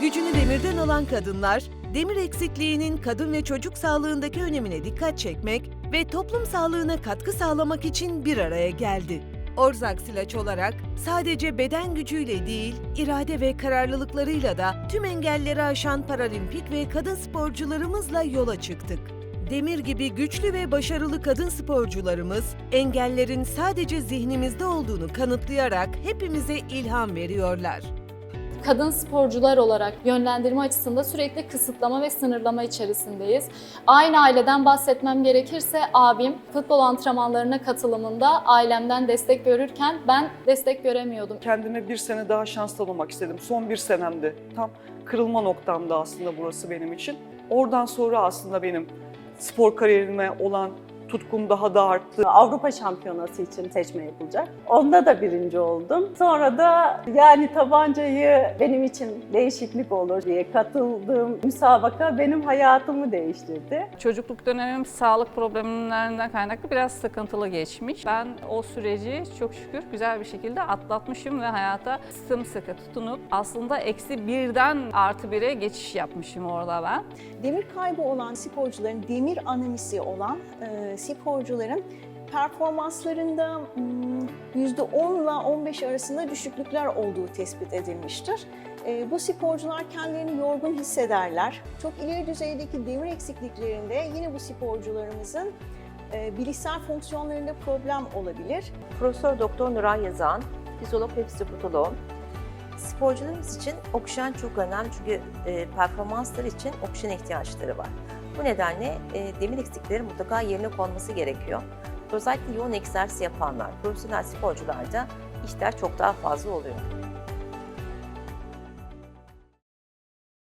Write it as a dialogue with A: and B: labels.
A: Gücünü demirden alan kadınlar, demir eksikliğinin kadın ve çocuk sağlığındaki önemine dikkat çekmek ve toplum sağlığına katkı sağlamak için bir araya geldi. Orzak Silaç olarak sadece beden gücüyle değil, irade ve kararlılıklarıyla da tüm engelleri aşan paralimpik ve kadın sporcularımızla yola çıktık. Demir gibi güçlü ve başarılı kadın sporcularımız, engellerin sadece zihnimizde olduğunu kanıtlayarak hepimize ilham veriyorlar.
B: Kadın sporcular olarak yönlendirme açısında sürekli kısıtlama ve sınırlama içerisindeyiz. Aynı aileden bahsetmem gerekirse abim futbol antrenmanlarına katılımında ailemden destek görürken ben destek göremiyordum.
C: Kendime bir sene daha şans tanımak istedim. Son bir senemde. Tam kırılma noktamdı aslında burası benim için. Oradan sonra aslında benim spor kariyerime olan tutkum daha da arttı.
D: Avrupa Şampiyonası için seçme yapılacak. Onda da birinci oldum. Sonra da yani tabancayı benim için değişiklik olur diye katıldığım müsabaka benim hayatımı değiştirdi.
E: Çocukluk dönemim sağlık problemlerinden kaynaklı biraz sıkıntılı geçmiş. Ben o süreci çok şükür güzel bir şekilde atlatmışım ve hayata sımsıkı tutunup aslında eksi birden artı bire geçiş yapmışım orada ben.
F: demir kaybı olan sporcuların, demir anemisi olan e, sporcuların performanslarında mm, %10 ile 15 arasında düşüklükler olduğu tespit edilmiştir. E, bu sporcular kendilerini yorgun hissederler. Çok ileri düzeydeki demir eksikliklerinde yine bu sporcularımızın e, bilişsel fonksiyonlarında problem olabilir.
G: Profesör Doktor Nuray Yazan, fizyolog ve psikopatolog. Sporcularımız için oksijen çok önemli çünkü e, performansları için oksijen ihtiyaçları var. Bu nedenle e, demir eksikleri mutlaka yerine konması gerekiyor. Özellikle yoğun egzersiz yapanlar, profesyonel sporcularda ihtiyaç çok daha fazla oluyor.